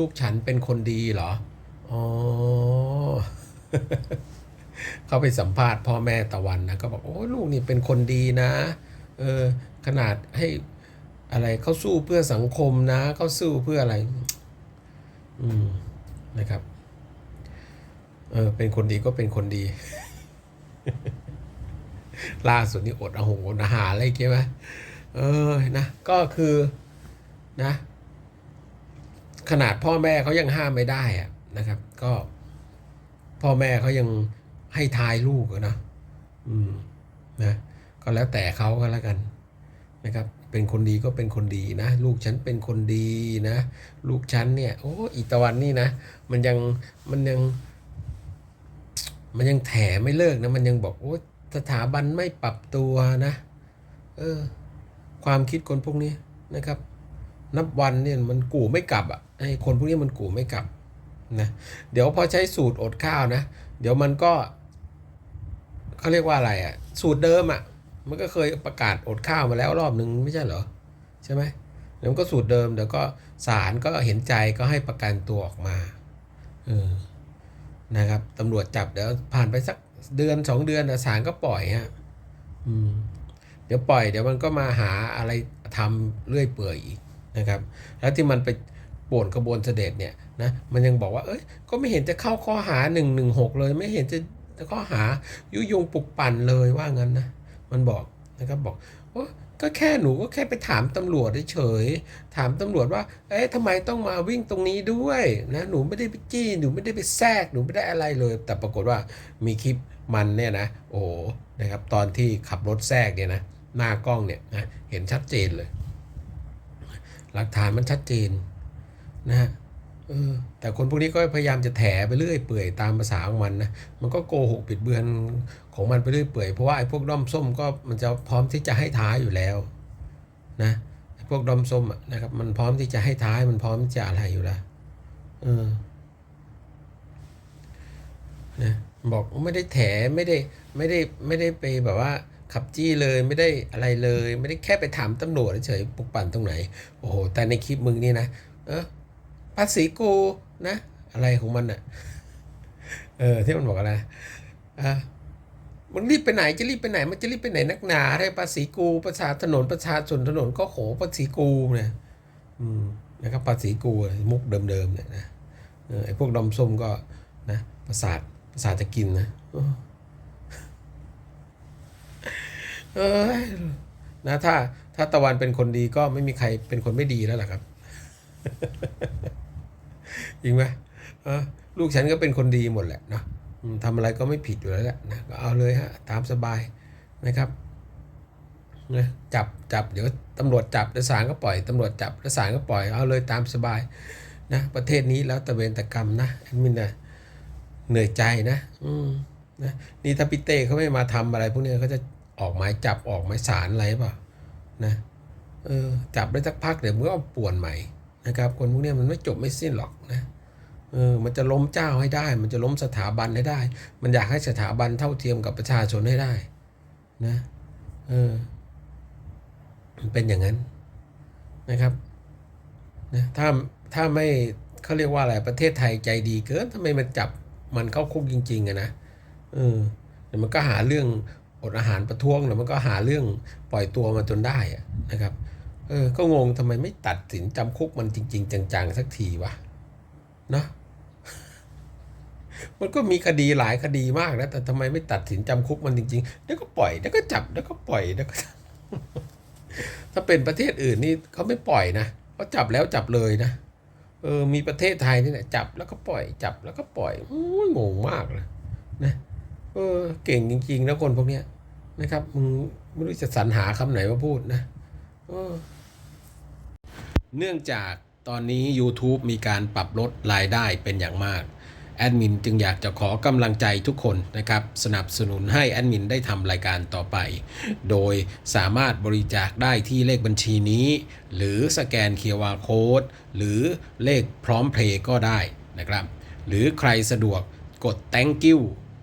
ลูกฉันเป็นคนดีเหรอ อ๋อ เขาไปสัมภาษณ์พ่อแม่ตะวันนะ ก็บอกโอ้ลูกนี่เป็นคนดีนะ เออ ขนาดให้อะไรเขาสู้เพื่อสังคมนะเขาสู้เพื่ออะไร อืม นะครับ เออ เป็นคนดีก็เป็นคนดี ล่าสุดนี่อดอาหงอดอาหารอะไรเงี้ยไหมเออ นะ ก็คือ นะ ขนาดพ่อแม่เขายังห้ามไม่ได้อะนะครับ ก็ พ่อแม่เขายังให้ทายลูกนะอืมนะก็แล้วแต่เขาก็แล้วกันนะครับ เป็นคนดีก็เป็นคนดีนะ ลูกฉันเป็นคนดีนะ ลูกฉันเนี่ย โอ้อีตะวันนี่นะ มันยังมันยัง มันยังแถไม่เลิกนะ มันยังบอกโอ้สถาบันไม่ปรับตัวนะ เออ ความคิดคนพวกนี้นะครับ นับวันเนี่ยมันกู่ไม่กลับอะไอ้คนพวกนี้มันกู่ไม่กลับนะเดี๋ยวพอใช้สูตรอดข้าวนะ เดี๋ยวมันก็เขาเรียกว่าอะไรอะ สูตรเดิมอะ มันก็เคยประกาศอดข้าวมาแล้วรอบหนึ่งไม่ใช่เหรอใช่ไหมเดี๋ยวมันก็สูตรเดิมเดี๋ยวก็ศาลก็เห็นใจก็ให้ประกันตัวออกมาเออนะครับตำรวจจับเดี๋ยวผ่านไปสักเดือนสองเดือนศาลก็ปล่อยฮะอืมเดี๋ยวปล่อยเดี๋ยวมันก็มาหาอะไรทำเรื่อยเปื่อยอีก นะครับ แล้วที่มันไปป่วนกระบวนเสด็จเนี่ยนะมันยังบอกว่าเอ้ยก็ไม่เห็นจะเข้าข้อหา1นึเลย ไม่เห็นจะข้อหายุยงปลุกปั่นเลยว่างั้นนะมันบอกนะครับบอกโอ้ก็แค่หนูก็แค่ไปถามตำรวจเฉยถามตำรวจว่า เอ๊ะทำไมต้องมาวิ่งตรงนี้ด้วยนะหนูไม่ได้ไปจี้หนูไม่ได้ไปแทรกหนูไม่ได้อะไรเลย แต่ปรากฏว่ามีคลิปมันเนี่ยนะโอ้นะครับตอนที่ขับรถแทรกเนี่ยนะหน้ากล้องเนี่ยนะเห็นชัดเจนเลย หลักฐานมันชัดเจนนะฮะเออแต่คนพวกนี้ก็พยายามจะแถไปเรื่อยเปื่อยตามภาษาของมันนะมันก็โกหกปิดเบือนของมันไปเรื่อยเปื่อยเพราะว่าไอ้พวกด้อมส้มก็มันจะพร้อมที่จะให้ท้ายอยู่แล้วนะไอ้พวกด้อมส้มนะครับมันพร้อมที่จะให้ท้ายมันพร้อมที่จะอะไรอยู่แล้วเออนะบอกไม่ได้แถไม่ได้ไม่ได้ไม่ได้ไปแบบว่า ขับจี้เลยไม่ได้อะไรเลย ไม่ได้แค่ไปถามตำรวจเฉยๆปลุกปั่นตรงไหน โอ้โห แต่ในคลิปมึงนี่นะ เออภาษีกูนะ อะไรของมันอะเออที่มันบอกอะไรอะมึงรีบไปไหนจะรีบไปไหน มันจะรีบไปไหนนักหนาอะไรภาษีกูประชาถนนประชาชนถนนก็โหภาษีกูเนี่ยอืมนะครับภาษีกูมุกเดิมๆเนี่ยนะไอ้พวกดอมส้มก็นะประสาทประสาทจะกินนะ เออนะถ้าถ้าตะวันเป็นคนดีก็ไม่มีใครเป็นคนไม่ดีแล้วล่ะครับจริงไหมออลูกฉันก็เป็นคนดีหมดแหละเนาะทำอะไรก็ไม่ผิดอยู่แล้วแหละนะก็เอาเลยฮะตามสบายนะครับนะจับจับเดี๋ยวตำรวจจับแล้วศาลก็ปล่อยตำรวจจับแล้วศาลก็ปล่อยเอาเลยตามสบายนะประเทศนี้แล้วตะเวนตะกรรมนะแอดมินนะเหนื่อยใจนะ อืมนะนี่ถ้าพี่เต้เขาไม่มาทำอะไรพวกเนี้ยเขาจะ ออกหมายจับออกหมายสารอะไรเปล่านะเออจับได้สักพักเดี๋ยวมันก็เอาป่วนใหม่นะครับ คนพวกนี้มันไม่จบไม่สิ้นหรอกนะเออมันจะล้มเจ้าให้ได้ มันจะล้มสถาบันให้ได้ มันอยากให้สถาบันเท่าเทียมกับประชาชนให้ได้นะเออมันเป็นอย่างนั้นนะครับนะถ้าถ้าไม่เขาเรียกว่าอะไรประเทศไทยใจดีเกินทำไมมันจับมันเข้าคุกจริงๆอะนะเออมันก็หาเรื่อง อดอาหารประท้วงแล้วมันก็หาเรื่องปล่อยตัวมาจนได้นะครับ เออ ก็งงทำไมไม่ตัดสินจำคุกมันจริง ๆ จังๆ สักทีวะเนาะมันก็มีคดีหลายคดีมากนะ แต่ทำไมไม่ตัดสินจำคุกมันจริงๆเดี๋ยวก็ปล่อยเดี๋ยวก็จับเดี๋ยวก็ปล่อยเดี๋ยวก็ถ้าเป็นประเทศอื่นนี่เขาไม่ปล่อยนะเขาจับแล้วจับเลยนะเออมีประเทศไทยนี่แหละจับแล้วก็ปล่อยจับแล้วก็ปล่อยอ้ยงงมากเลยนะ เออ เก่งจริงๆนะคนพวกเนี้ยนะครับมึงไม่รู้จะสรรหาคำไหนมาพูดนะเออ เนื่องจากตอนนี้ YouTube มีการปรับลดรายได้เป็นอย่างมากแอดมินจึงอยากจะขอกำลังใจทุกคนนะครับ สนับสนุนให้แอดมินได้ทำรายการต่อไป โดยสามารถบริจาคได้ที่เลขบัญชีนี้ หรือสแกน QR Code หรือเลขพร้อมเพลย์ก็ได้นะครับ หรือใครสะดวกกด thank you